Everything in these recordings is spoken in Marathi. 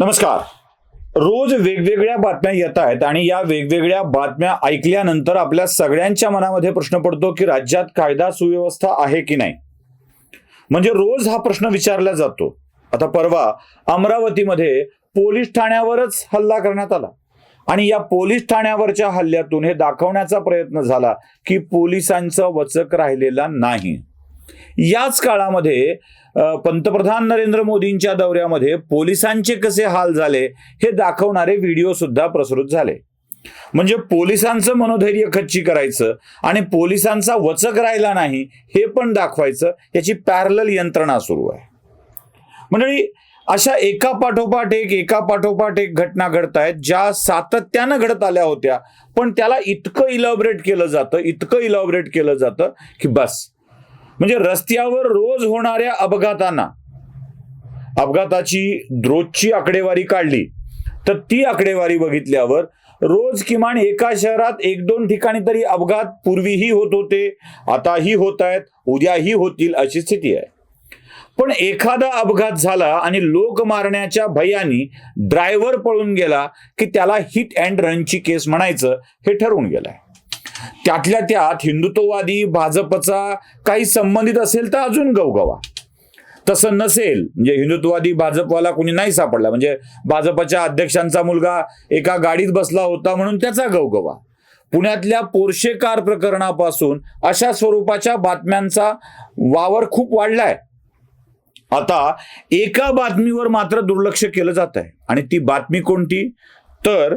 नमस्कार. रोज वेगवेगळ्या बातम्या येत आहेत आणि या वेगवेगळ्या बातम्या ऐकल्यानंतर आपल्या सगळ्यांच्या मनामध्ये प्रश्न पडतो की राज्यात कायदा सुव्यवस्था आहे की नाही? म्हणजे रोज हा प्रश्न विचारला जातो. आता परवा अमरावतीमध्ये पोलीस ठाण्यावरच हल्ला करण्यात आला. आणि या पोलीस ठाण्यावरच्या हल्ल्यातून हे दाखवण्याचा प्रयत्न झाला की पोलिसांचा वचक राहिलेला नाही. याच काळामध्ये पंतप्रधान नरेंद्र मोदींच्या दौऱ्यामध्ये पोलिसांचे कसे हाल झाले हे दाखवणारे व्हिडिओ सुद्धा प्रसृत झाले. म्हणजे पोलिसांचं मनोधैर्य खच्ची करायचं आणि पोलिसांचा वचक राहिला नाही हे पण दाखवायचं याची पॅरल यंत्रणा सुरू आहे. मंडळी अशा एका पाठोपाठ एक एका पाठोपाठ एक घटना घडत आहेत ज्या सातत्यानं घडत आल्या होत्या पण त्याला इतकं इलॉबरेट केलं जातं इतकं इलॉबरेट केलं जातं की बस. म्हणजे रस्त्यावर रोज होणाऱ्या अपघातांना अपघाताची रोजची आकडेवारी काढली तर ती आकडेवारी बघितल्यावर रोज किमान एका शहरात एक दोन ठिकाणी तरी अपघात पूर्वीही होत होते आताही होत आहेत उद्याही होतील अशी स्थिती आहे. पण एखादा अपघात झाला आणि लोक मारण्याच्या भयानी ड्रायव्हर पळून गेला की त्याला हिट अँड रनची केस म्हणायचं हे ठरवून गेलंय. त्यातल्या त्यात हिंदुत्ववादी भाजपचा काही संबंधित असेल तर अजून गवगवा. तसं नसेल म्हणजे हिंदुत्ववादी भाजपवाला कोणी नाही सापडला. म्हणजे भाजपच्या अध्यक्षांचा मुलगा एका गाडीत बसला होता म्हणून त्याचा गवगवा. पुण्यातल्या पोर्शे कार प्रकरणापासून अशा स्वरूपाच्या बातम्यांचा वावर खूप वाढलाय. आता एका बातमीवर मात्र दुर्लक्ष केलं जात आहे आणि ती बातमी कोणती? तर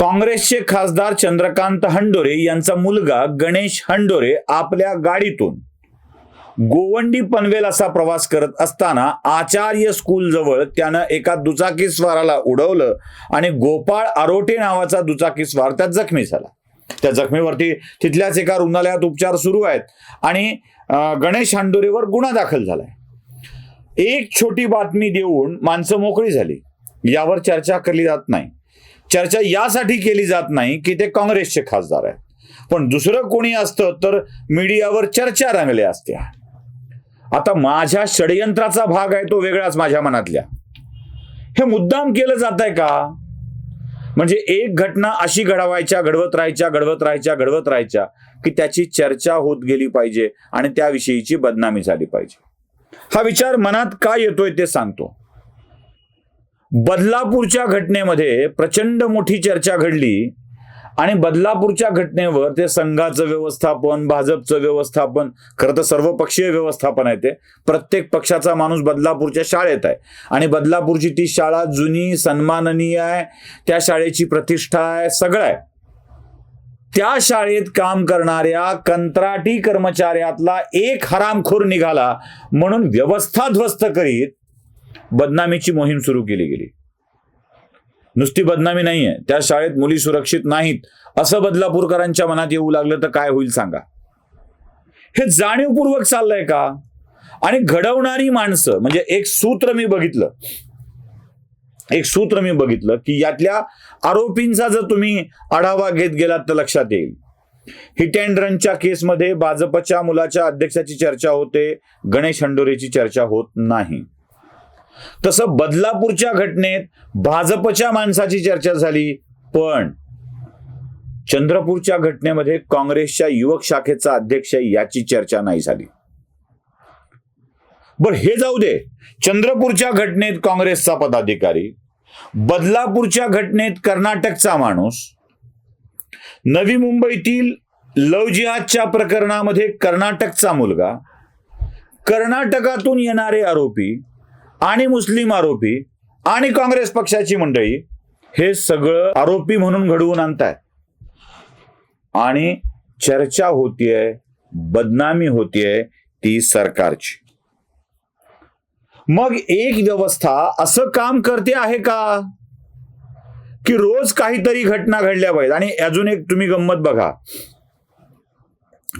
काँग्रेसचे खासदार चंद्रकांत हंडोरे यांचा मुलगा गणेश हंडोरे आपल्या गाडीतून. गोवंडी पनवेल असा प्रवास करत असताना आचार्य स्कूल जवळ त्यानं एका दुचाकी स्वाराला उडवलं आणि गोपाळ आरोटे नावाचा दुचाकी स्वार त्यात जखमी झाला. त्या जखमीवरती तिथल्याच एका रुग्णालयात उपचार सुरू आहेत आणि गणेश हांडोरेवर गुन्हा दाखल झालाय. एक छोटी बातमी देऊन माणसं मोकळी झाली. यावर चर्चा केली जात नाही. चर्चा यासाठी केली जात नाही की ते काँग्रेसचे खासदार आहेत. पण दुसरं कोणी असतं तर मीडियावर चर्चा रंगल्या असत्या आता माझ्या षडयंत्राचा भाग आहे तो वेगळाच माझ्या मनातल्या. हे मुद्दाम केलं जात आहे का? म्हणजे एक घटना अशी घडवायच्या घडवत राहायच्या घडवत राहायच्या घडवत राहायच्या की त्याची चर्चा होत गेली पाहिजे आणि त्याविषयीची बदनामी झाली पाहिजे. हा विचार मनात का येतोय ते सांगतो. बदलापूरच्या घटनेमध्ये प्रचंड मोठी चर्चा घडली आणि बदलापूरच्या घटनेवर ते संघाचं व्यवस्थापन भाजपचं व्यवस्थापन खरं तर सर्वपक्षीय व्यवस्थापन आहे ते. प्रत्येक पक्षाचा माणूस बदलापूरच्या शाळेत आहे. आणि बदलापूरची ती शाळा जुनी सन्माननीय आहे. त्या शाळेची प्रतिष्ठा आहे सगळं आहे. त्या शाळेत काम करणाऱ्या कंत्राटी कर्मचाऱ्यातला एक हरामखोर निघाला म्हणून व्यवस्था ध्वस्त करीत बदनामीची मोहीम सुरू केली गेली. नुसती बदनामी नाहीये. त्या शाळेत मुली सुरक्षित नाहीत. असं बदलापूरकरांच्या मनात येऊ लागलं तर काय होईल सांगा. हे जाणीवपूर्वक चाललंय का? आणि घडवणारी माणसं म्हणजे एक सूत्र मी बघितलं. एक सूत्र मी बघितलं की यातल्या आरोपींचा जर तुम्ही आढावा घेत गेलात तर लक्षात येईल. हिट अँड रनच्या केसमध्ये भाजपच्या मुलाच्या अध्यक्षाची चर्चा होते गणेश हंडोरेची चर्चा होत नाही. तसं बदलापूरच्या घटनेत भाजपच्या माणसाची चर्चा झाली पण चंद्रपूरच्या घटनेमध्ये काँग्रेसच्या युवक शाखेचा अध्यक्ष याची चर्चा नाही झाली. बर हे जाऊ दे. चंद्रपूरच्या घटनेत काँग्रेसचा पदाधिकारी बदलापूरच्या घटनेत कर्नाटकचा माणूस नवी मुंबईतील लव जिहादच्या प्रकरणामध्ये कर्नाटकचा मुलगा कर्नाटकातून येणारे आरोपी आणि मुस्लिम आरोपी आणि काँग्रेस पक्षाची मंडळी हे सगळं आरोपी म्हणून घडवून आणतायत आणि चर्चा होतीये बदनामी होतीये ती सरकारची. मग एक व्यवस्था असं काम करते आहे का? की रोज काहीतरी घटना घडल्या पाहिजेत. आणि अजून एक तुम्ही गंमत बघा.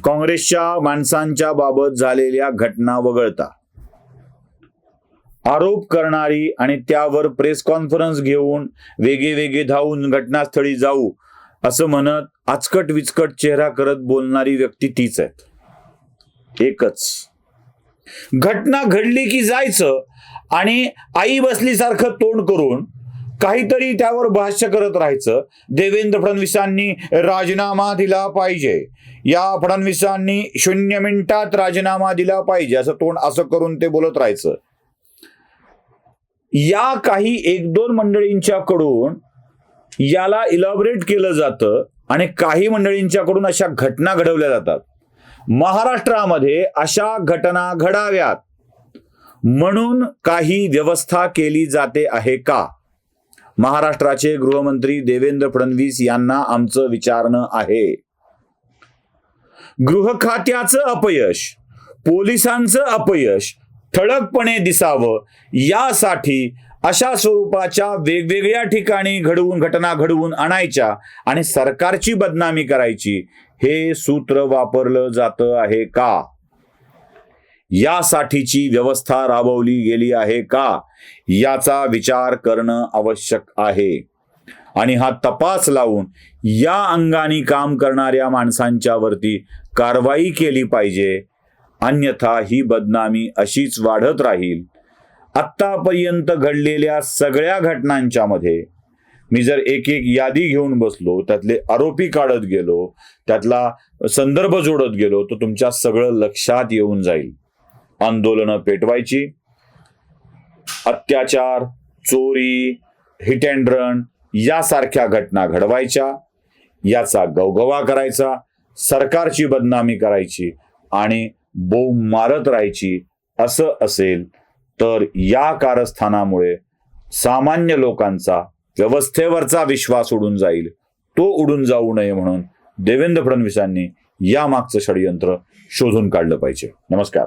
काँग्रेसच्या माणसांच्या बाबत झालेल्या घटना वगळता. आरोप करणारी आणि त्यावर प्रेस कॉन्फरन्स घेऊन वेगे वेगे धावून घटनास्थळी जाऊ असं म्हणत आचकट विचकट चेहरा करत बोलणारी व्यक्ती तीच आहे एकच. घटना घडली की जायचं आणि आई बसलीसारखं तोंड करून काहीतरी त्यावर भाष्य करत राहायचं देवेंद्र फडणवीसांनी राजीनामा दिला पाहिजे. या फडणवीसांनी शून्य मिनिटात राजीनामा दिला पाहिजे असं तोंड असं करून ते बोलत राहायचं. या काही एक दोन मंडळींच्याकडून याला इलॉबरेट केलं जातं आणि काही मंडळींच्याकडून अशा घटना घडवल्या जातात. महाराष्ट्रामध्ये अशा घटना घडाव्यात. म्हणून काही व्यवस्था केली जाते आहे का? महाराष्ट्राचे गृहमंत्री देवेंद्र फडणवीस यांना आमचं विचारणं आहे. गृह खात्याचं अपयश पोलिसांचं अपयश ठळकपणे दिसावं. यासाठी अशा स्वरूपाच्या वेगवेगळ्या ठिकाणी घडवून घटना घडवून आणायच्या आणि सरकारची बदनामी करायची. हे सूत्र वापरलं जातं आहे का? यासाठीची व्यवस्था राबवली गेली आहे का? याचा विचार करणं आवश्यक आहे. आणि हा तपास लावून या अंगाने काम करणाऱ्या माणसांच्या वरती कारवाई केली पाहिजे. अन्यथा ही बदनामी अशीच वाढत राहील. आत्तापर्यंत घडलेल्या सगळ्या घटनांच्या मध्ये मी जर एक एक यादी घेऊन बसलो त्यातले आरोपी काढत गेलो त्यातला संदर्भ जोडत गेलो तर तुमच्या सगळं लक्षात येऊन जाईल. आंदोलनं पेटवायची अत्याचार चोरी हिट अँड रन यासारख्या घटना घडवायच्या याचा गवगवा करायचा सरकारची बदनामी करायची आणि बोंब मारत राहायची असं असेल तर या कारस्थानामुळे सामान्य लोकांचा व्यवस्थेवरचा विश्वास उडून जाईल. तो उडून जाऊ नये म्हणून देवेंद्र फडणवीसांनी या मागचं षडयंत्र शोधून काढलं पाहिजे. नमस्कार.